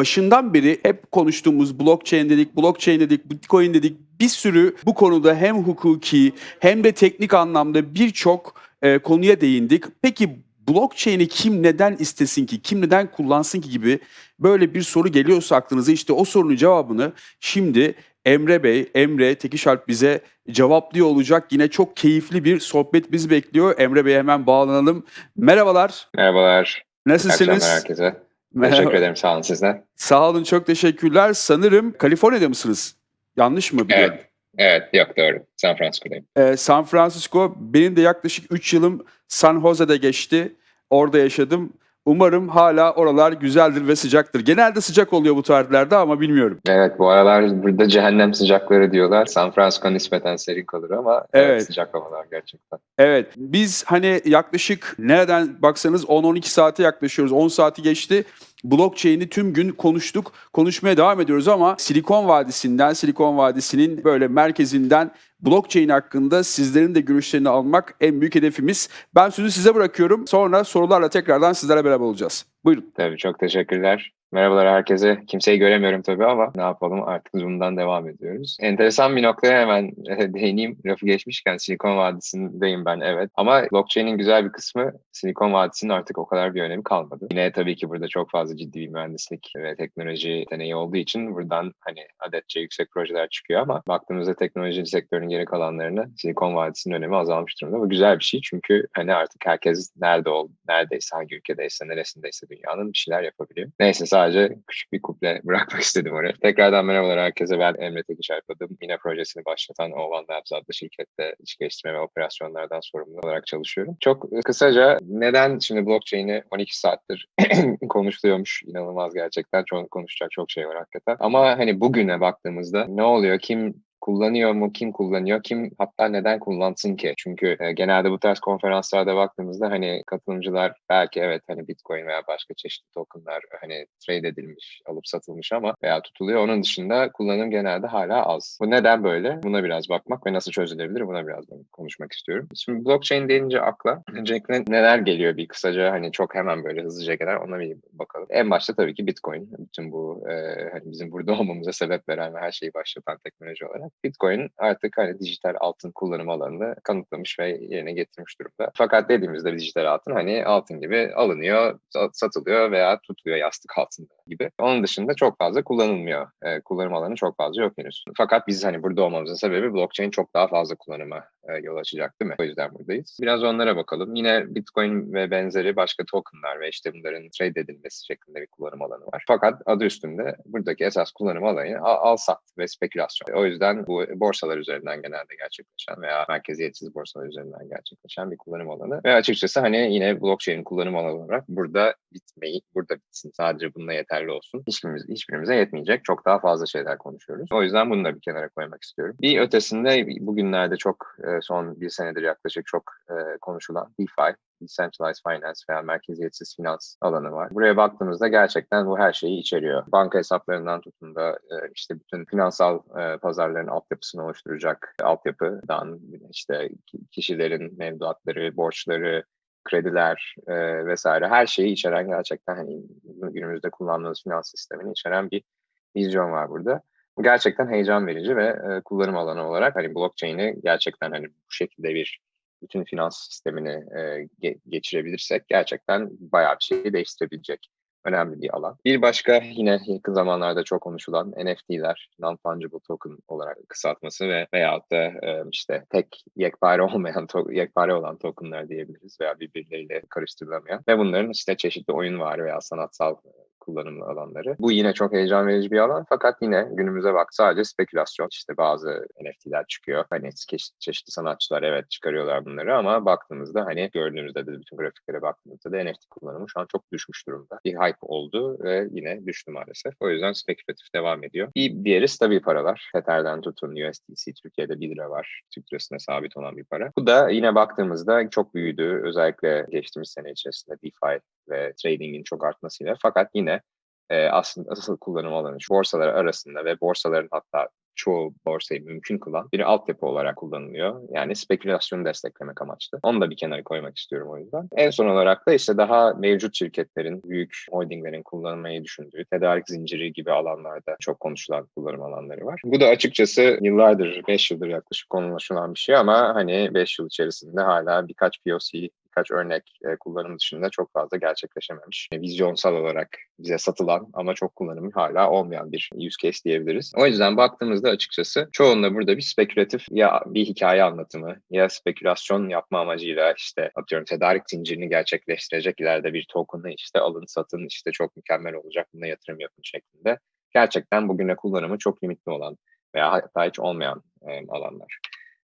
başından beri hep konuştuğumuz blockchain dedik, blockchain dedik, bitcoin dedik. Bir sürü bu konuda hem hukuki hem de teknik anlamda birçok e, konuya değindik. Peki blockchain'i kim neden istesin ki, kim neden kullansın ki gibi böyle bir soru geliyorsa aklınıza işte o sorunun cevabını şimdi Emre Bey, Emre Tekişalp bize cevaplıyor olacak. Yine çok keyifli bir sohbet bizi bekliyor. Emre Bey'e hemen bağlanalım. Merhabalar, Merhabalar. İyi nasılsınız? herkese. Merhaba. Teşekkür ederim. Sağ olun sizden. Sağ olun, çok teşekkürler. Sanırım Kaliforniya'da mısınız? Yanlış mı biliyorum? Evet. Evet. Yok doğru. San Francisco'dayım. Ee, San Francisco, benim de yaklaşık 3 yılım San Jose'de geçti. Orada yaşadım. Umarım hala oralar güzeldir ve sıcaktır. Genelde sıcak oluyor bu tarihlerde ama bilmiyorum. Evet bu aralar burada cehennem sıcakları diyorlar. San Francisco nispeten serin kalır ama evet. Evet. sıcak havalar gerçekten. Evet, biz hani yaklaşık nereden baksanız 10-12 saate yaklaşıyoruz. 10 saati geçti. Blockchain'i tüm gün konuştuk. Konuşmaya devam ediyoruz ama Silikon Vadisi'nden, Silikon Vadisi'nin böyle merkezinden blockchain hakkında sizlerin de görüşlerini almak en büyük hedefimiz. Ben sözü size bırakıyorum. Sonra sorularla tekrardan sizlerle beraber olacağız. Buyurun. Tabii çok teşekkürler. Merhabalar herkese. Kimseyi göremiyorum tabii ama ne yapalım artık Zoom'dan devam ediyoruz. Enteresan bir noktaya hemen e, değineyim. Lafı geçmişken Silikon Vadisi'ndeyim ben evet. Ama blockchain'in güzel bir kısmı Silikon Vadisi'nin artık o kadar bir önemi kalmadı. Yine tabii ki burada çok fazla ciddi bir mühendislik ve teknoloji deneyi olduğu için buradan hani adetçe yüksek projeler çıkıyor ama baktığımızda teknoloji sektörünün geri kalanlarını Silikon Vadisi'nin önemi azalmış durumda. Bu güzel bir şey çünkü hani artık herkes nerede ol, neredeyse, hangi ülkedeyse, neresindeyse dünyanın bir şeyler yapabiliyor. Neyse sadece küçük bir kuple bırakmak istedim oraya. Tekrardan merhabalar herkese. Ben Emre Tekiş Alpadım. Yine projesini başlatan Ovan Labs adlı şirkette iç geliştirme ve operasyonlardan sorumlu olarak çalışıyorum. Çok kısaca neden şimdi blockchain'i 12 saattir konuşuluyormuş inanılmaz gerçekten. Çok konuşacak çok şey var hakikaten. Ama hani bugüne baktığımızda ne oluyor? Kim kullanıyor mu, kim kullanıyor, kim hatta neden kullansın ki? Çünkü e, genelde bu tarz konferanslarda baktığımızda hani katılımcılar belki evet hani Bitcoin veya başka çeşitli tokenlar hani trade edilmiş, alıp satılmış ama veya tutuluyor. Onun dışında kullanım genelde hala az. Bu neden böyle? Buna biraz bakmak ve nasıl çözülebilir buna biraz konuşmak istiyorum. Şimdi blockchain deyince akla öncelikle neler geliyor bir kısaca hani çok hemen böyle hızlıca gelir ona bir bakalım. En başta tabii ki Bitcoin. Bütün bu e, hani bizim burada olmamıza sebep veren ve her şeyi başlatan teknoloji olarak. Bitcoin artık hani dijital altın kullanım alanını kanıtlamış ve yerine getirmiş durumda. Fakat dediğimizde dijital altın hani altın gibi alınıyor, satılıyor veya tutuluyor yastık altında gibi. Onun dışında çok fazla kullanılmıyor. E, kullanım alanı çok fazla yok henüz. Fakat biz hani burada olmamızın sebebi blockchain çok daha fazla kullanıma e, yol açacak değil mi? O yüzden buradayız. Biraz onlara bakalım. Yine Bitcoin ve benzeri başka tokenlar ve işte bunların trade edilmesi şeklinde bir kullanım alanı var. Fakat adı üstünde buradaki esas kullanım alanı al, al sat ve spekülasyon. O yüzden bu borsalar üzerinden genelde gerçekleşen veya merkeziyetsiz borsalar üzerinden gerçekleşen bir kullanım alanı. Ve açıkçası hani yine blockchain'in kullanım alanı olarak burada bitmeyi, burada bitsin. Sadece bununla yeterli olsun. Hiçbirimiz, hiçbirimize yetmeyecek. Çok daha fazla şeyler konuşuyoruz. O yüzden bunu da bir kenara koymak istiyorum. Bir ötesinde bugünlerde çok e, son bir senedir yaklaşık çok e, konuşulan DeFi, Decentralized Finance veya merkeziyetsiz finans alanı var. Buraya baktığımızda gerçekten bu her şeyi içeriyor. Banka hesaplarından tutun da e, işte bütün finansal pazarların altyapısını oluşturacak altyapıdan işte kişilerin mevduatları, borçları, krediler e, vesaire her şeyi içeren gerçekten hani günümüzde kullandığımız finans sistemini içeren bir vizyon var burada. Bu gerçekten heyecan verici ve e, kullanım alanı olarak hani blockchain'i gerçekten hani bu şekilde bir bütün finans sistemini e, ge- geçirebilirsek gerçekten bayağı bir şey değiştirebilecek önemli bir alan. Bir başka yine yakın zamanlarda çok konuşulan NFT'ler, non-fungible token olarak kısaltması ve veyahut da e, işte tek yekpare olmayan, to- yekpare olan tokenlar diyebiliriz veya birbirleriyle karıştırılamayan ve bunların işte çeşitli oyun var veya sanatsal kullanım alanları. Bu yine çok heyecan verici bir alan fakat yine günümüze bak sadece spekülasyon. İşte bazı NFT'ler çıkıyor. Hani çeşitli sanatçılar evet çıkarıyorlar bunları ama baktığımızda hani gördüğümüzde de bütün grafiklere baktığımızda da NFT kullanımı şu an çok düşmüş durumda. Bir hype oldu ve yine düştü maalesef. O yüzden spekülatif devam ediyor. Bir diğeri stabil paralar. Tether'den tutun USDC Türkiye'de 1 lira var. Türk lirasına sabit olan bir para. Bu da yine baktığımızda çok büyüdü. Özellikle geçtiğimiz sene içerisinde DeFi ve trading'in çok artmasıyla. Fakat yine e, aslında asıl kullanım alanı borsalar arasında ve borsaların hatta çoğu borsayı mümkün kılan bir altyapı olarak kullanılıyor. Yani spekülasyonu desteklemek amaçlı. Onu da bir kenara koymak istiyorum o yüzden. En son olarak da işte daha mevcut şirketlerin, büyük holdinglerin kullanmayı düşündüğü tedarik zinciri gibi alanlarda çok konuşulan kullanım alanları var. Bu da açıkçası yıllardır, 5 yıldır yaklaşık konuşulan bir şey ama hani 5 yıl içerisinde hala birkaç POC birkaç örnek e, kullanım dışında çok fazla gerçekleşememiş. E, vizyonsal olarak bize satılan ama çok kullanımı hala olmayan bir use case diyebiliriz. O yüzden baktığımızda açıkçası çoğunda burada bir spekülatif ya bir hikaye anlatımı ya spekülasyon yapma amacıyla işte atıyorum tedarik zincirini gerçekleştirecek ileride bir token'ı işte alın satın işte çok mükemmel olacak buna yatırım yapın şeklinde. Gerçekten bugüne kullanımı çok limitli olan veya hatta hiç olmayan e, alanlar.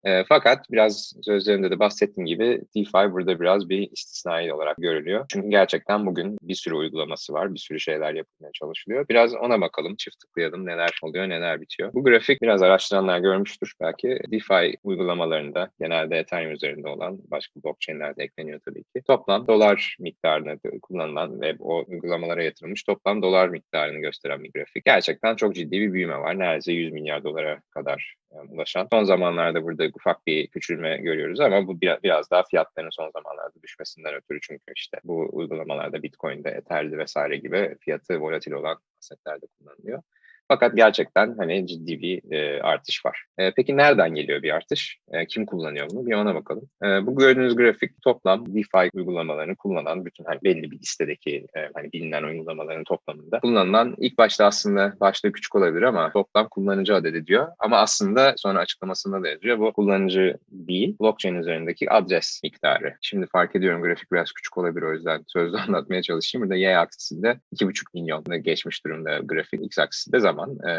E, fakat biraz sözlerinde de bahsettiğim gibi DeFi burada biraz bir istisnai olarak görülüyor. Çünkü gerçekten bugün bir sürü uygulaması var, bir sürü şeyler yapılmaya çalışılıyor. Biraz ona bakalım, çift tıklayalım neler oluyor, neler bitiyor. Bu grafik biraz araştıranlar görmüştür belki. DeFi uygulamalarında genelde Ethereum üzerinde olan başka blockchain'lerde ekleniyor tabii ki. Toplam dolar miktarını kullanılan ve o uygulamalara yatırılmış toplam dolar miktarını gösteren bir grafik. Gerçekten çok ciddi bir büyüme var. Neredeyse 100 milyar dolara kadar ulaşan. Son zamanlarda burada ufak bir küçülme görüyoruz ama bu biraz, biraz daha fiyatların son zamanlarda düşmesinden ötürü çünkü işte bu uygulamalarda Bitcoin'de, Ether'de vesaire gibi fiyatı volatil olan asetlerde kullanılıyor. Fakat gerçekten hani ciddi bir e, artış var. E, peki nereden geliyor bir artış? E, kim kullanıyor bunu? Bir ona bakalım. E, bu gördüğünüz grafik toplam DeFi uygulamalarını kullanan bütün hani belli bir listedeki e, hani bilinen uygulamaların toplamında kullanılan ilk başta aslında başta küçük olabilir ama toplam kullanıcı adedi diyor. Ama aslında sonra açıklamasında da yazıyor. Bu kullanıcı değil, blockchain üzerindeki adres miktarı. Şimdi fark ediyorum grafik biraz küçük olabilir o yüzden sözlü anlatmaya çalışayım. Burada y aksisinde 2,5 milyon geçmiş durumda grafik. X aksisinde zaman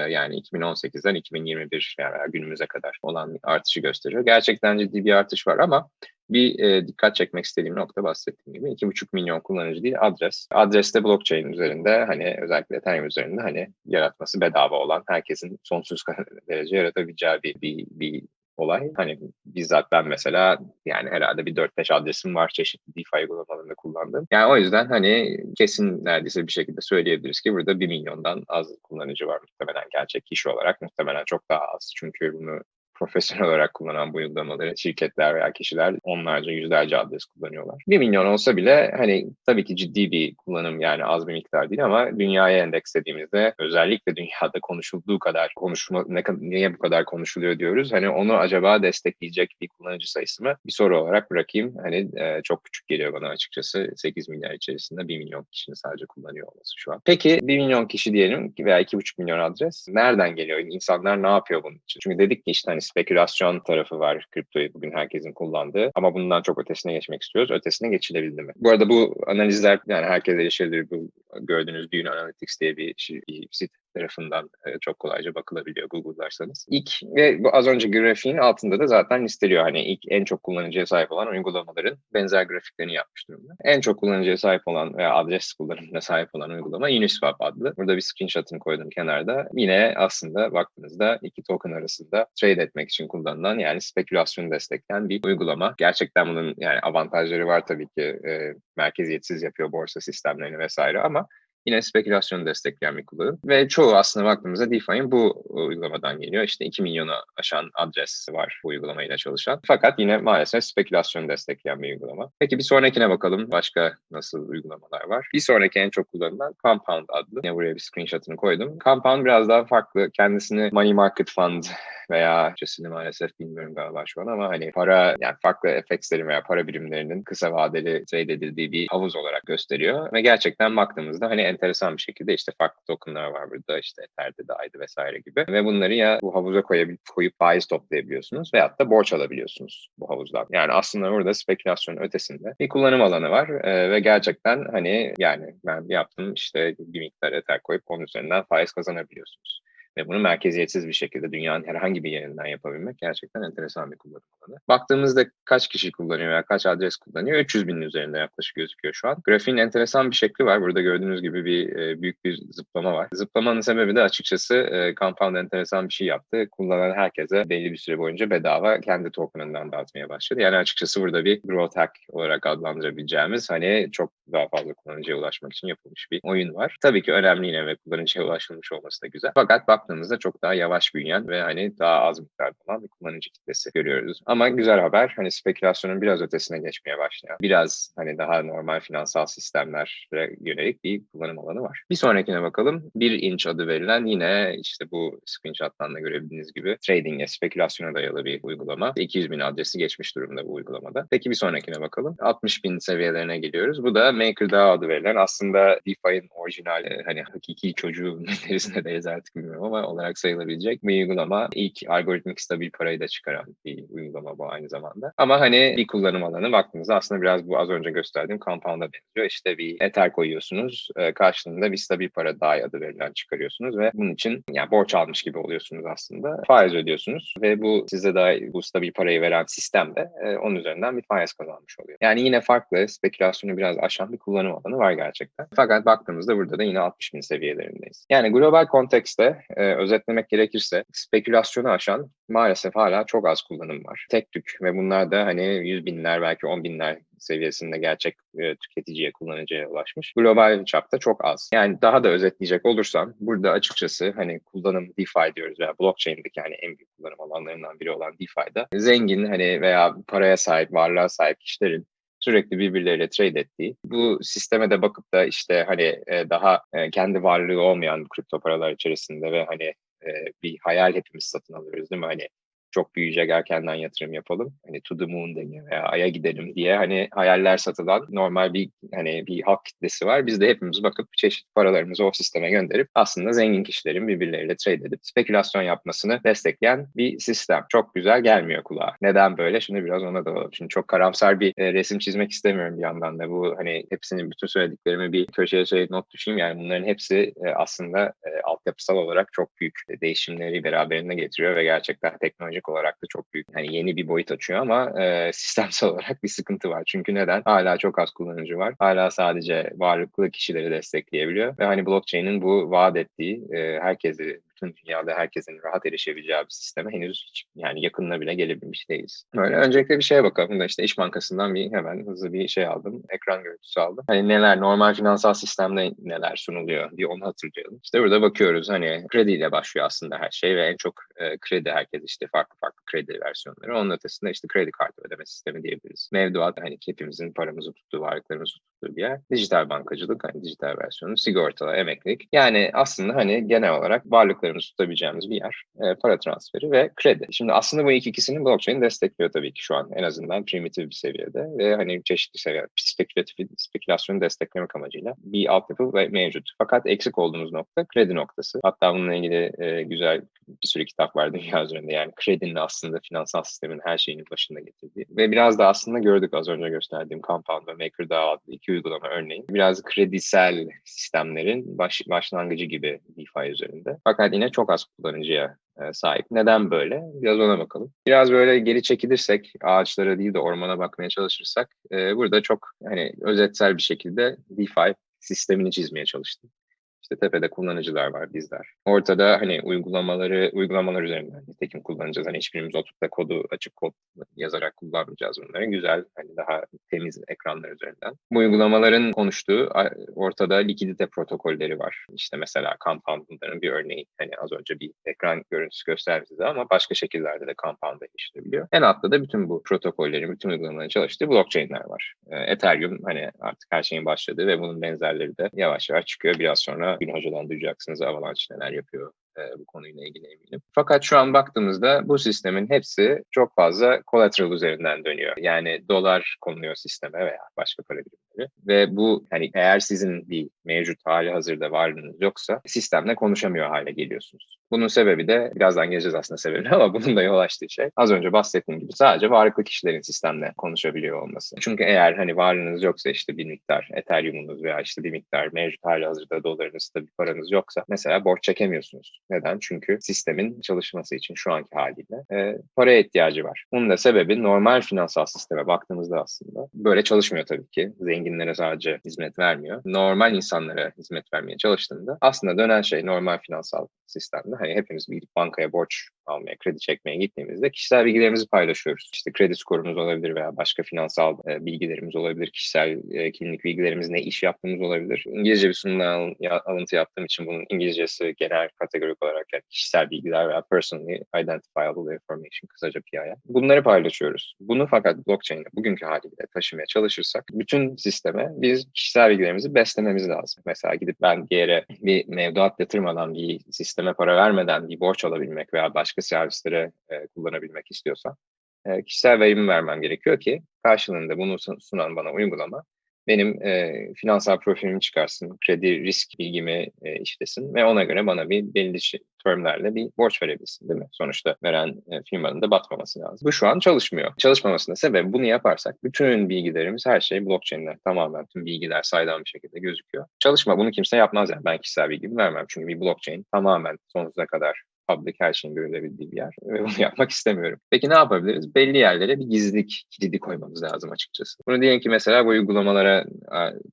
yani 2018'den 2021 yani günümüze kadar olan artışı gösteriyor. Gerçekten ciddi bir artış var ama bir e, dikkat çekmek istediğim nokta bahsettiğim gibi 2,5 milyon kullanıcı değil adres. Adreste blockchain üzerinde hani özellikle Ethereum üzerinde hani yaratması bedava olan herkesin sonsuz derece yaratabileceği bir, bir, bir olay. Hani bizzat ben mesela yani herhalde bir 4-5 adresim var çeşitli DeFi uygulamalarında kullandığım. Yani o yüzden hani kesin neredeyse bir şekilde söyleyebiliriz ki burada 1 milyondan az kullanıcı var muhtemelen gerçek kişi olarak. Muhtemelen çok daha az çünkü bunu profesyonel olarak kullanan bu uygulamaları şirketler veya kişiler onlarca yüzlerce adres kullanıyorlar. 1 milyon olsa bile hani tabii ki ciddi bir kullanım yani az bir miktar değil ama dünyaya endekslediğimizde özellikle dünyada konuşulduğu kadar konuşma ne, niye bu kadar konuşuluyor diyoruz. Hani onu acaba destekleyecek bir kullanıcı sayısı mı? Bir soru olarak bırakayım. Hani e, çok küçük geliyor bana açıkçası. 8 milyar içerisinde 1 milyon kişinin sadece kullanıyor olması şu an. Peki 1 milyon kişi diyelim veya 2,5 milyon adres nereden geliyor? İnsanlar ne yapıyor bunun için? Çünkü dedik ki işte hani spekülasyon tarafı var kriptoyu bugün herkesin kullandığı ama bundan çok ötesine geçmek istiyoruz. Ötesine geçilebildi mi? Bu arada bu analizler yani herkese erişilebilir. Bu gördüğünüz Dune Analytics diye bir, şey, bir sit tarafından e, çok kolayca bakılabiliyor Google'larsanız. İlk ve bu az önce grafiğin altında da zaten listeliyor. Hani ilk en çok kullanıcıya sahip olan uygulamaların benzer grafiklerini yapmış durumda. En çok kullanıcıya sahip olan veya adres kullanımına sahip olan uygulama Uniswap adlı. Burada bir screenshot'ını koydum kenarda. Yine aslında baktığınızda iki token arasında trade etmek için kullanılan yani spekülasyonu destekleyen bir uygulama. Gerçekten bunun yani avantajları var tabii ki. E, merkeziyetsiz yapıyor borsa sistemlerini vesaire ama yine spekülasyonu destekleyen bir kullanım. Ve çoğu aslında baktığımızda DeFi'nin bu uygulamadan geliyor. İşte 2 milyonu aşan adres var bu uygulamayla çalışan. Fakat yine maalesef spekülasyonu destekleyen bir uygulama. Peki bir sonrakine bakalım. Başka nasıl uygulamalar var? Bir sonraki en çok kullanılan Compound adlı. Yine buraya bir screenshot'ını koydum. Compound biraz daha farklı. Kendisini Money Market Fund veya Türkçesini maalesef bilmiyorum galiba şu an ama hani para yani farklı FX'lerin veya para birimlerinin kısa vadeli trade edildiği bir havuz olarak gösteriyor. Ve gerçekten baktığımızda hani enteresan bir şekilde işte farklı tokenlar var burada işte Ether'de, DAI'de vesaire gibi. Ve bunları ya bu havuza koyup, koyup faiz toplayabiliyorsunuz veyahut da borç alabiliyorsunuz bu havuzdan. Yani aslında burada spekülasyon ötesinde bir kullanım alanı var ee, ve gerçekten hani yani ben yaptım işte bir miktar Ether koyup onun üzerinden faiz kazanabiliyorsunuz ve bunu merkeziyetsiz bir şekilde dünyanın herhangi bir yerinden yapabilmek gerçekten enteresan bir kullanım alanı. Baktığımızda kaç kişi kullanıyor veya kaç adres kullanıyor? 300 binin üzerinde yaklaşık gözüküyor şu an. Grafiğin enteresan bir şekli var. Burada gördüğünüz gibi bir e, büyük bir zıplama var. Zıplamanın sebebi de açıkçası e, Compound enteresan bir şey yaptı. Kullanan herkese belli bir süre boyunca bedava kendi token'ından dağıtmaya başladı. Yani açıkçası burada bir growth hack olarak adlandırabileceğimiz hani çok daha fazla kullanıcıya ulaşmak için yapılmış bir oyun var. Tabii ki önemli yine ve kullanıcıya ulaşılmış olması da güzel. Fakat bak baktığımızda çok daha yavaş büyüyen ve hani daha az miktarda olan bir kullanıcı kitlesi görüyoruz. Ama güzel haber hani spekülasyonun biraz ötesine geçmeye başlayan, biraz hani daha normal finansal sistemlere yönelik bir kullanım alanı var. Bir sonrakine bakalım. Bir inç adı verilen yine işte bu screenshot'tan da görebildiğiniz gibi trading'e, spekülasyona dayalı bir uygulama. 200 bin adresi geçmiş durumda bu uygulamada. Peki bir sonrakine bakalım. 60 bin seviyelerine geliyoruz. Bu da MakerDAO adı verilen aslında DeFi'nin orijinal e, hani hakiki çocuğu neresine deyiz artık bilmiyorum ama olarak sayılabilecek bir uygulama. İlk algoritmik stabil parayı da çıkaran bir uygulama bu aynı zamanda. Ama hani bir kullanım alanı baktığınızda aslında biraz bu az önce gösterdiğim compound'a benziyor. İşte bir Ether koyuyorsunuz. e, Karşılığında bir stabil para DAI adı verilen çıkarıyorsunuz ve bunun için yani borç almış gibi oluyorsunuz aslında. Faiz ödüyorsunuz ve bu size de bu stabil parayı veren sistem de e, onun üzerinden bir faiz kazanmış oluyor. Yani yine farklı spekülasyonu biraz aşan bir kullanım alanı var gerçekten. Fakat baktığımızda burada da yine 60 bin seviyelerindeyiz. Yani global kontekste e, özetlemek gerekirse spekülasyonu aşan maalesef hala çok az kullanım var. Tek tük ve bunlar da hani yüz binler belki on binler seviyesinde gerçek e, tüketiciye, kullanıcıya ulaşmış. Global çapta çok az. Yani daha da özetleyecek olursam burada açıkçası hani kullanım DeFi diyoruz veya blockchain'deki yani en büyük kullanım alanlarından biri olan DeFi'da zengin hani veya paraya sahip, varlığa sahip kişilerin sürekli birbirleriyle trade ettiği. Bu sisteme de bakıp da işte hani e, daha e, kendi varlığı olmayan kripto paralar içerisinde ve hani e, bir hayal hepimiz satın alıyoruz değil mi? Hani çok büyüyecek erkenden yatırım yapalım. Hani to the moon deniyor veya aya gidelim diye hani hayaller satılan normal bir hani bir halk kitlesi var. Biz de hepimiz bakıp çeşitli paralarımızı o sisteme gönderip aslında zengin kişilerin birbirleriyle trade edip spekülasyon yapmasını destekleyen bir sistem. Çok güzel gelmiyor kulağa. Neden böyle? Şimdi biraz ona da Şimdi çok karamsar bir e, resim çizmek istemiyorum bir yandan da. Bu hani hepsinin bütün söylediklerimi bir köşeye şey not düşeyim. Yani bunların hepsi e, aslında e, altyapısal olarak çok büyük değişimleri beraberinde getiriyor ve gerçekten teknolojik olarak da çok büyük hani yeni bir boyut açıyor ama e, sistemsel olarak bir sıkıntı var. Çünkü neden? Hala çok az kullanıcı var. Hala sadece varlıklı kişileri destekleyebiliyor ve hani blockchain'in bu vaat ettiği e, herkesi bütün dünyada herkesin rahat erişebileceği bir sisteme henüz hiç yani yakınına bile gelebilmiş değiliz. Böyle öncelikle bir şeye bakalım da işte İş Bankası'ndan bir hemen hızlı bir şey aldım. Ekran görüntüsü aldım. Hani neler normal finansal sistemde neler sunuluyor diye onu hatırlayalım. İşte burada bakıyoruz hani krediyle başlıyor aslında her şey ve en çok e, kredi herkes işte farklı farklı kredi versiyonları. Onun ötesinde işte kredi kartı ödeme sistemi diyebiliriz. Mevduat hani hepimizin paramızı tuttuğu, varlıklarımızı tuttuğu bir yer. Dijital bankacılık hani dijital versiyonu, sigorta, emeklilik. Yani aslında hani genel olarak varlıklarımızı tutabileceğimiz bir yer. E, para transferi ve kredi. Şimdi aslında bu ilk ikisini blockchain destekliyor tabii ki şu an en azından primitif bir seviyede ve hani çeşitli seviye spekülatif spekülasyonu desteklemek amacıyla bir altyapı mevcut. Fakat eksik olduğumuz nokta kredi noktası. Hatta bununla ilgili e, güzel bir sürü kitap var dünya üzerinde. Yani kredinin aslında finansal sistemin her şeyinin başında getirdiği. Ve biraz da aslında gördük az önce gösterdiğim Compound ve MakerDAO adlı iki uygulama örneğin. Biraz kredisel sistemlerin baş, başlangıcı gibi DeFi üzerinde. Fakat yine çok az kullanıcıya e, sahip. Neden böyle? Biraz ona bakalım. Biraz böyle geri çekilirsek, ağaçlara değil de ormana bakmaya çalışırsak, e, burada çok hani özetsel bir şekilde DeFi sistemini çizmeye çalıştım. İşte tepede kullanıcılar var bizler. Ortada hani uygulamaları, uygulamalar üzerinden nitekim kullanacağız. Hani hiçbirimiz oturup da kodu açık kod yazarak kullanmayacağız bunları. Güzel, hani daha temiz ekranlar üzerinden. Bu uygulamaların konuştuğu ortada likidite protokolleri var. İşte mesela Compound bunların bir örneği. Hani az önce bir ekran görüntüsü gösterdi size ama başka şekillerde de Compound'a erişilebiliyor. En altta da bütün bu protokollerin, bütün uygulamaların çalıştığı blockchain'ler var. Ethereum hani artık her şeyin başladığı ve bunun benzerleri de yavaş yavaş çıkıyor. Biraz sonra Gün Hoca'dan duyacaksınız. Avalanche neler yapıyor e, bu konuyla ilgili eminim. Fakat şu an baktığımızda bu sistemin hepsi çok fazla collateral üzerinden dönüyor. Yani dolar konuluyor sisteme veya başka para birimleri. Ve bu hani eğer sizin bir mevcut hali hazırda varlığınız yoksa sistemle konuşamıyor hale geliyorsunuz. Bunun sebebi de birazdan geleceğiz aslında sebebine ama bunun da yol açtığı şey az önce bahsettiğim gibi sadece varlıklı kişilerin sistemle konuşabiliyor olması. Çünkü eğer hani varlığınız yoksa işte bir miktar Ethereum'unuz veya işte bir miktar mevcut hali hazırda dolarınızda bir paranız yoksa mesela borç çekemiyorsunuz. Neden? Çünkü sistemin çalışması için şu anki haliyle e, paraya ihtiyacı var. Bunun da sebebi normal finansal sisteme baktığımızda aslında böyle çalışmıyor tabii ki. Zenginlere sadece hizmet vermiyor. Normal insanlara hizmet vermeye çalıştığında aslında dönen şey normal finansal sistemde hani hepimiz bir bankaya borç almaya, kredi çekmeye gittiğimizde kişisel bilgilerimizi paylaşıyoruz. İşte kredi skorumuz olabilir veya başka finansal e, bilgilerimiz olabilir. Kişisel e, kimlik bilgilerimiz, ne iş yaptığımız olabilir. İngilizce bir sunumdan alıntı yaptığım için bunun İngilizcesi genel kategorik olarak yani kişisel bilgiler veya personally identifiable information kısaca PII. Bunları paylaşıyoruz. Bunu fakat blockchain'de bugünkü haliyle taşımaya çalışırsak bütün sisteme biz kişisel bilgilerimizi beslememiz lazım. Mesela gidip ben bir bir mevduat yatırmadan, bir sisteme para vermeden bir borç alabilmek veya başka servislere e, kullanabilmek istiyorsam e, kişisel verimi vermem gerekiyor ki karşılığında bunu sun- sunan bana uygulama benim e, finansal profilimi çıkarsın, kredi risk bilgimi e, işlesin ve ona göre bana bir belli şey, termlerle bir borç verebilsin değil mi? Sonuçta veren e, firmanın da batmaması lazım. Bu şu an çalışmıyor. Çalışmamasının sebebi bunu yaparsak bütün bilgilerimiz her şey blockchain'de tamamen tüm bilgiler saydam bir şekilde gözüküyor. Çalışma bunu kimse yapmaz yani ben kişisel bilgimi vermem çünkü bir blockchain tamamen sonsuza kadar public her şeyin görülebildiği bir yer ve bunu yapmak istemiyorum. Peki ne yapabiliriz? Belli yerlere bir gizlilik kilidi koymamız lazım açıkçası. Bunu diyelim ki mesela bu uygulamalara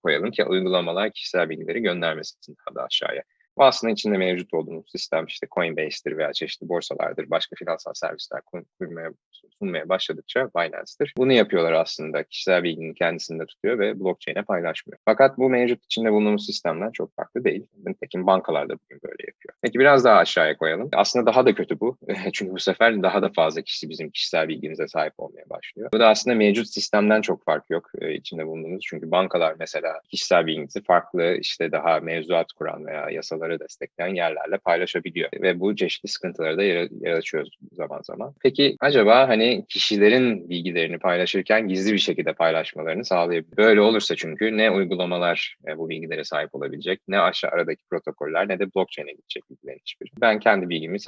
koyalım ki uygulamalar kişisel bilgileri göndermesin daha da aşağıya. Bu aslında içinde mevcut olduğumuz sistem işte Coinbase'tir veya çeşitli borsalardır, başka finansal servisler kur- kurmaya, sunmaya başladıkça Binance'tir. Bunu yapıyorlar aslında. Kişisel bilginin kendisinde tutuyor ve blockchain'e paylaşmıyor. Fakat bu mevcut içinde bulunduğumuz sistemden çok farklı değil. Nitekim bankalar da bugün böyle yapıyor. Peki biraz daha aşağıya koyalım. Aslında daha da kötü bu. Çünkü bu sefer daha da fazla kişi bizim kişisel bilgimize sahip olmaya başlıyor. Bu da aslında mevcut sistemden çok fark yok e, içinde bulunduğumuz. Çünkü bankalar mesela kişisel bilginizi farklı işte daha mevzuat kuran veya yasaları destekleyen yerlerle paylaşabiliyor. Ve bu çeşitli sıkıntıları da yaratıyor zaman zaman. Peki acaba hani kişilerin bilgilerini paylaşırken gizli bir şekilde paylaşmalarını sağlayabilir. Böyle olursa çünkü ne uygulamalar e, bu bilgilere sahip olabilecek, ne aşağı aradaki protokoller ne de blockchain'e gidecek bilgilerin hiçbiri. Ben kendi bilgimi,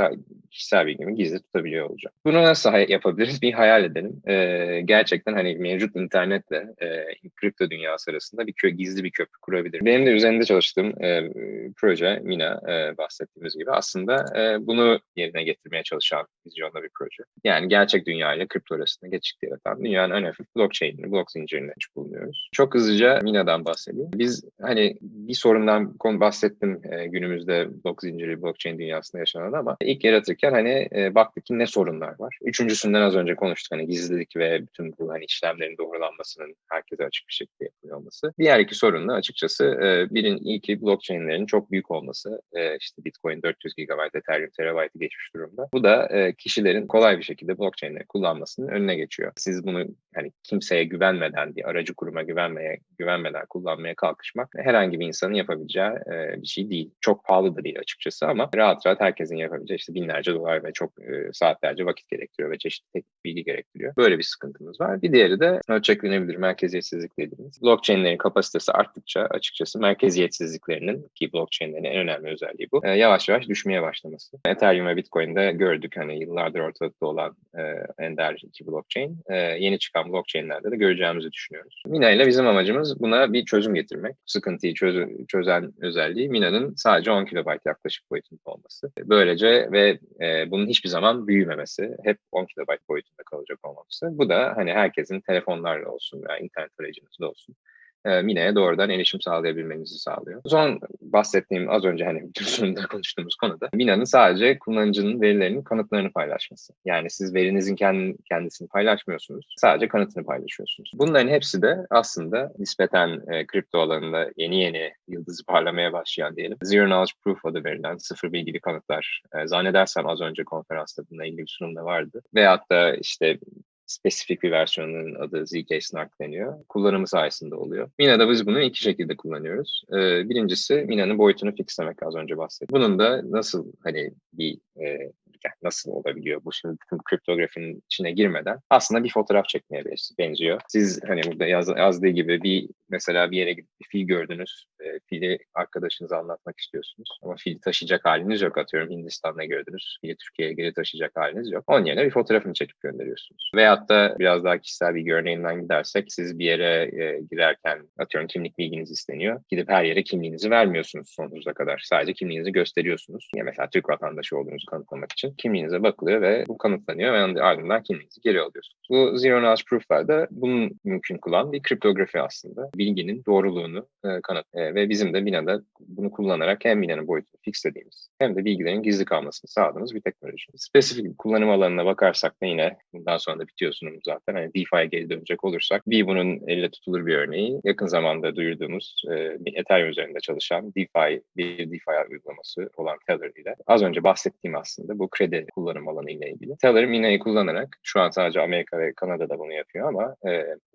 kişisel bilgimi gizli tutabiliyor olacağım. Bunu nasıl yapabiliriz? Bir hayal edelim. Ee, gerçekten hani mevcut internetle e, kripto dünyası arasında bir kö gizli bir köprü kurabilir. Benim de üzerinde çalıştığım e, proje Mina e, bahsettiğimiz gibi aslında e, bunu yerine getirmeye çalışan vizyonda bir proje. Yani gerçek dünya ile kripto arasında geçit yaratan dünyanın en hafif blockchain'ini, blok zincirini bulunuyoruz. Çok hızlıca Mina'dan bahsedeyim. Biz hani bir sorundan konu bahsettim e, günümüzde blok zinciri, blockchain dünyasında yaşanan ama ilk yaratırken hani e, baktık ki ne sorunlar var. Üçüncüsünden az önce konuştuk hani gizlilik ve bütün bu hani işlemlerin doğrulanmasının herkese açık bir şekilde yapılıyor olması. Diğer iki sorun da açıkçası e, birin ilki blockchain'lerin çok büyük olması. E, işte Bitcoin 400 GB, Ethereum terabaytı geçmiş durumda. Bu da e, kişilerin kolay bir şekilde blockchain'leri kullanmasının önüne geçiyor. Siz bunu hani kimseye güvenmeden, bir aracı kuruma güvenmeye güvenmeden kullanmaya kalkışmak herhangi bir insanın yapabileceği e, bir şey değil. Çok pahalı da değil açıkçası ama rahat rahat herkesin yapabileceği işte binlerce dolar ve çok e, saatlerce vakit gerektiriyor ve çeşitli teknik bilgi gerektiriyor. Böyle bir sıkıntımız var. Bir diğeri de ölçeklenebilir merkeziyetsizlik dediğimiz. Blockchain'lerin kapasitesi arttıkça açıkçası merkeziyetsizliklerinin ki blockchain'lerin en önemli özelliği bu. e, yavaş yavaş düşmeye başlaması. Ethereum ve Bitcoin'de gördük hani yıllardır ortalıkta olan e, ender iki blockchain. E, yeni çıkan blockchain'lerde de göreceğimizi düşünüyoruz. Mina ile bizim amacımız buna bir çözüm getirmek. Sıkıntıyı çözü- çözen özelliği Mina'nın sadece 10 kilobayt yaklaşık boyutunda olması. Böylece ve e, bunun hiçbir zaman büyümemesi, hep 10 kilobayt boyutunda kalacak olması. Bu da hani herkesin telefonlarla olsun veya internet aracınızda olsun e, Mina'ya doğrudan erişim sağlayabilmenizi sağlıyor. Son bahsettiğim az önce hani bütün sunumda konuştuğumuz konuda Mina'nın sadece kullanıcının verilerinin kanıtlarını paylaşması. Yani siz verinizin kendi, kendisini paylaşmıyorsunuz. Sadece kanıtını paylaşıyorsunuz. Bunların hepsi de aslında nispeten e, kripto alanında yeni yeni yıldızı parlamaya başlayan diyelim. Zero Knowledge Proof adı verilen sıfır bilgili kanıtlar. E, zannedersem az önce konferansta bununla ilgili bir sunumda vardı. Veyahut da işte spesifik bir versiyonunun adı ZK Snark deniyor. Kullanımı sayesinde oluyor. Mina'da biz bunu iki şekilde kullanıyoruz. Ee, birincisi Mina'nın boyutunu fixlemek az önce bahsettim. Bunun da nasıl hani bir e, yani nasıl olabiliyor bu şimdi bütün kriptografinin içine girmeden aslında bir fotoğraf çekmeye benziyor. Siz hani burada yaz, yazdığı gibi bir mesela bir yere gidip bir fil gördünüz. E, fili arkadaşınıza anlatmak istiyorsunuz. Ama fili taşıyacak haliniz yok atıyorum Hindistan'da gördünüz. Fili Türkiye'ye geri taşıyacak haliniz yok. Onun yerine bir fotoğrafını çekip gönderiyorsunuz. Veyahut da biraz daha kişisel bir örneğinden gidersek siz bir yere e, girerken atıyorum kimlik bilginiz isteniyor. Gidip her yere kimliğinizi vermiyorsunuz sonunuza kadar. Sadece kimliğinizi gösteriyorsunuz. Ya mesela Türk vatandaşı olduğunuzu kanıtlamak için kimliğinize bakılıyor ve bu kanıtlanıyor ve ardından kimliğinizi geri alıyorsunuz. Bu Zero Knowledge Proof'larda bunun mümkün kılan bir kriptografi aslında. Bilginin doğruluğunu e, kanıt. E, ve bizim de Mina'da bunu kullanarak hem Mina'nın boyutunu fixlediğimiz hem de bilgilerin gizli kalmasını sağladığımız bir teknoloji. Spesifik kullanım alanına bakarsak da yine bundan sonra da bitiyor sunum zaten. Hani DeFi'ye geri dönecek olursak bir bunun elle tutulur bir örneği. Yakın zamanda duyurduğumuz e, Ethereum üzerinde çalışan DeFi bir DeFi uygulaması olan Tether ile az önce bahsettiğim aslında bu kredi kullanım alanı ile ilgili. Tether Mina'yı kullanarak şu an sadece Amerika ve Kanada'da bunu yapıyor ama e,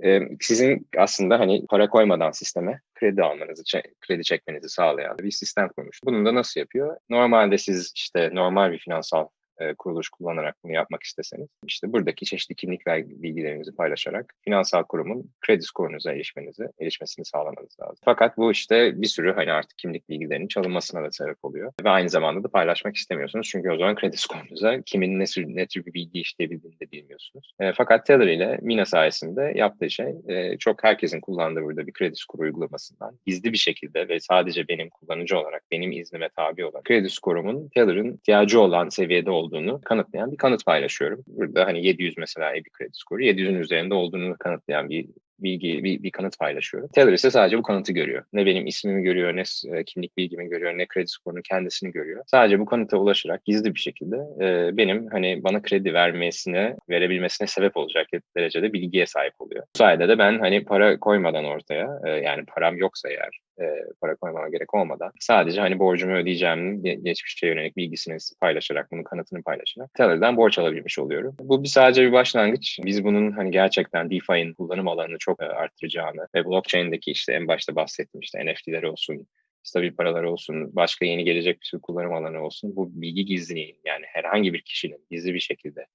e, sizin aslında hani para koymadan sisteme kredi almanızı, kredi çekmenizi sağlayan bir sistem kurmuş. Bunu da nasıl yapıyor? Normalde siz işte normal bir finansal e, kuruluş kullanarak bunu yapmak isteseniz işte buradaki çeşitli kimlik bilgilerinizi paylaşarak finansal kurumun kredi skorunuza erişmenizi, erişmesini sağlamanız lazım. Fakat bu işte bir sürü hani artık kimlik bilgilerinin çalınmasına da sebep oluyor. Ve aynı zamanda da paylaşmak istemiyorsunuz. Çünkü o zaman kredi skorunuza kimin ne ne tür bir bilgi işleyebildiğini de bilmiyorsunuz. E, fakat Tether ile Mina sayesinde yaptığı şey e, çok herkesin kullandığı burada bir kredi skoru uygulamasından gizli bir şekilde ve sadece benim kullanıcı olarak benim iznime tabi olan kredi skorumun Tether'ın ihtiyacı olan seviyede olduğu olduğunu kanıtlayan bir kanıt paylaşıyorum. Burada hani 700 mesela bir kredi skoru 700'ün üzerinde olduğunu kanıtlayan bir bilgi, bir, bir kanıt paylaşıyorum. Teller ise sadece bu kanıtı görüyor. Ne benim ismimi görüyor, ne e, kimlik bilgimi görüyor, ne kredi skorunun kendisini görüyor. Sadece bu kanıta ulaşarak gizli bir şekilde e, benim hani bana kredi vermesine, verebilmesine sebep olacak derecede bilgiye sahip oluyor. Bu sayede de ben hani para koymadan ortaya, e, yani param yoksa eğer e, para koymama gerek olmadan sadece hani borcumu ödeyeceğim geçmişe yönelik bilgisini paylaşarak, bunun kanıtını paylaşarak Teller'den borç alabilmiş oluyorum. Bu bir sadece bir başlangıç. Biz bunun hani gerçekten DeFi'nin kullanım alanını çok e, arttıracağını ve blockchain'deki işte en başta bahsettiğim işte NFT'ler olsun, stabil paralar olsun, başka yeni gelecek bir sürü kullanım alanı olsun. Bu bilgi gizliliğin yani herhangi bir kişinin gizli bir şekilde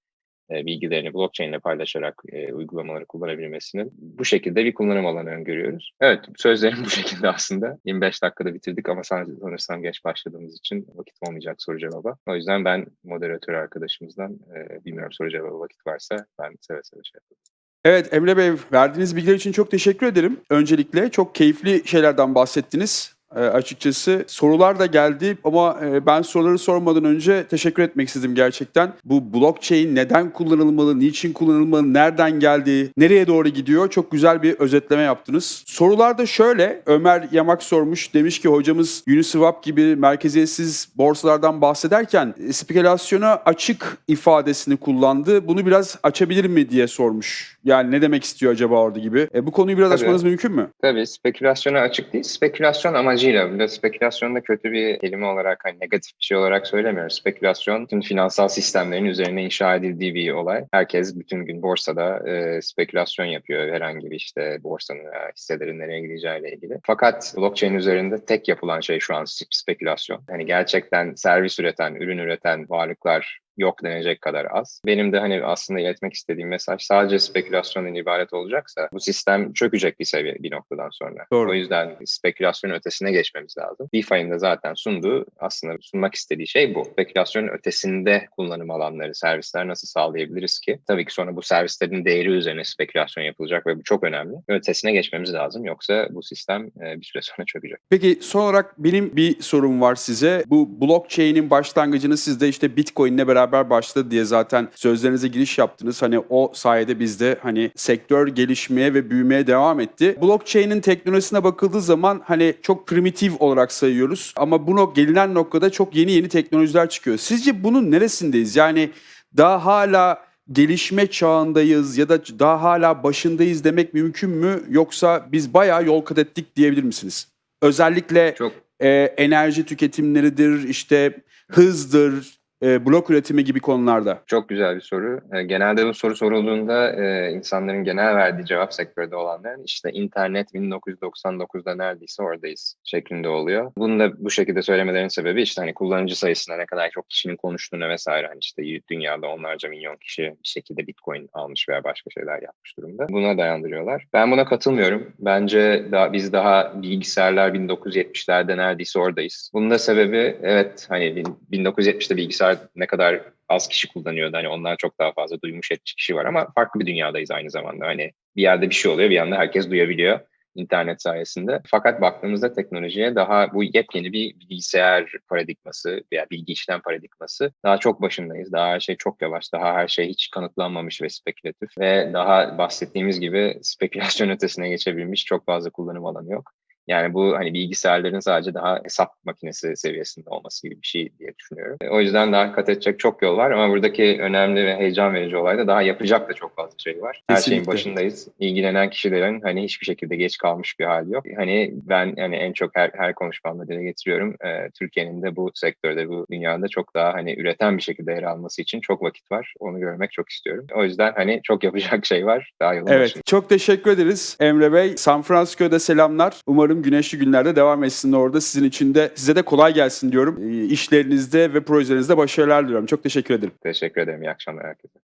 bilgilerini blockchain ile paylaşarak e, uygulamaları kullanabilmesinin bu şekilde bir kullanım alanı öngörüyoruz. Evet sözlerim bu şekilde aslında. 25 dakikada bitirdik ama sanırsam geç başladığımız için vakit olmayacak soru cevaba. O yüzden ben moderatör arkadaşımızdan e, bilmiyorum soru cevaba vakit varsa ben seve seve şey yaparım. Evet Emre Bey verdiğiniz bilgiler için çok teşekkür ederim. Öncelikle çok keyifli şeylerden bahsettiniz. E, açıkçası sorular da geldi ama e, ben soruları sormadan önce teşekkür etmek istedim gerçekten. Bu blockchain neden kullanılmalı, niçin kullanılmalı, nereden geldi, nereye doğru gidiyor çok güzel bir özetleme yaptınız. Sorular da şöyle Ömer Yamak sormuş demiş ki hocamız Uniswap gibi merkeziyetsiz borsalardan bahsederken e, spekülasyona açık ifadesini kullandı. Bunu biraz açabilir mi diye sormuş. Yani ne demek istiyor acaba orada gibi. E, bu konuyu biraz Tabii. açmanız mümkün mü? Tabii spekülasyona açık değil. Spekülasyon amacıyla. Burada spekülasyon da kötü bir kelime olarak hani negatif bir şey olarak söylemiyoruz. Spekülasyon tüm finansal sistemlerin üzerine inşa edildiği bir olay. Herkes bütün gün borsada e, spekülasyon yapıyor. Herhangi bir işte borsanın veya hisselerin nereye gideceğiyle ilgili. Fakat blockchain üzerinde tek yapılan şey şu an spekülasyon. Hani gerçekten servis üreten, ürün üreten varlıklar yok denecek kadar az. Benim de hani aslında iletmek istediğim mesaj sadece spekülasyonun ibaret olacaksa bu sistem çökecek bir seviye bir noktadan sonra. Doğru. O yüzden spekülasyon ötesine geçmemiz lazım. DeFi'nin de zaten sunduğu aslında sunmak istediği şey bu. Spekülasyonun ötesinde kullanım alanları, servisler nasıl sağlayabiliriz ki? Tabii ki sonra bu servislerin değeri üzerine spekülasyon yapılacak ve bu çok önemli. Ötesine geçmemiz lazım yoksa bu sistem e, bir süre sonra çökecek. Peki son olarak benim bir sorum var size. Bu blockchain'in başlangıcını siz de işte Bitcoin'le beraber başladı diye zaten sözlerinize giriş yaptınız. Hani o sayede bizde hani sektör gelişmeye ve büyümeye devam etti. Blockchain'in teknolojisine bakıldığı zaman hani çok primitif olarak sayıyoruz ama bunu gelinen noktada çok yeni yeni teknolojiler çıkıyor. Sizce bunun neresindeyiz? Yani daha hala gelişme çağındayız ya da daha hala başındayız demek mümkün mü? Yoksa biz bayağı yol kat ettik diyebilir misiniz? Özellikle Çok e, enerji tüketimleridir, işte hızdır, e, blok üretimi gibi konularda. Çok güzel bir soru. E, genelde bu soru sorulduğunda e, insanların genel verdiği cevap sektörde olanların işte internet 1999'da neredeyse oradayız şeklinde oluyor. Bunu da bu şekilde söylemelerin sebebi işte hani kullanıcı sayısına ne kadar çok kişinin konuştuğuna vesaire hani işte dünyada onlarca milyon kişi bir şekilde bitcoin almış veya başka şeyler yapmış durumda. Buna dayandırıyorlar. Ben buna katılmıyorum. Bence daha, biz daha bilgisayarlar 1970'lerde neredeyse oradayız. Bunun da sebebi evet hani 1970'te bilgisayar ne kadar az kişi kullanıyordu. Hani onlar çok daha fazla duymuş etmiş kişi var ama farklı bir dünyadayız aynı zamanda. Hani bir yerde bir şey oluyor bir yanda herkes duyabiliyor. internet sayesinde. Fakat baktığımızda teknolojiye daha bu yepyeni bir bilgisayar paradigması veya bilgi işlem paradigması. Daha çok başındayız. Daha her şey çok yavaş. Daha her şey hiç kanıtlanmamış ve spekülatif. Ve daha bahsettiğimiz gibi spekülasyon ötesine geçebilmiş çok fazla kullanım alanı yok. Yani bu hani bilgisayarların sadece daha hesap makinesi seviyesinde olması gibi bir şey diye düşünüyorum. O yüzden daha kat edecek çok yol var ama buradaki önemli ve heyecan verici olay da daha yapacak da çok fazla şey var. Her şeyin Kesinlikle. başındayız. İlgilenen kişilerin hani hiçbir şekilde geç kalmış bir hali yok. Hani ben hani en çok her, her konuşmamda dile getiriyorum. Ee, Türkiye'nin de bu sektörde, bu dünyada çok daha hani üreten bir şekilde yer alması için çok vakit var. Onu görmek çok istiyorum. O yüzden hani çok yapacak şey var. Daha yolun Evet, başında. çok teşekkür ederiz Emre Bey. San Francisco'da selamlar. Umarım güneşli günlerde devam etsin orada. Sizin için de size de kolay gelsin diyorum. İşlerinizde ve projelerinizde başarılar diliyorum. Çok teşekkür ederim. Teşekkür ederim. İyi akşamlar herkese.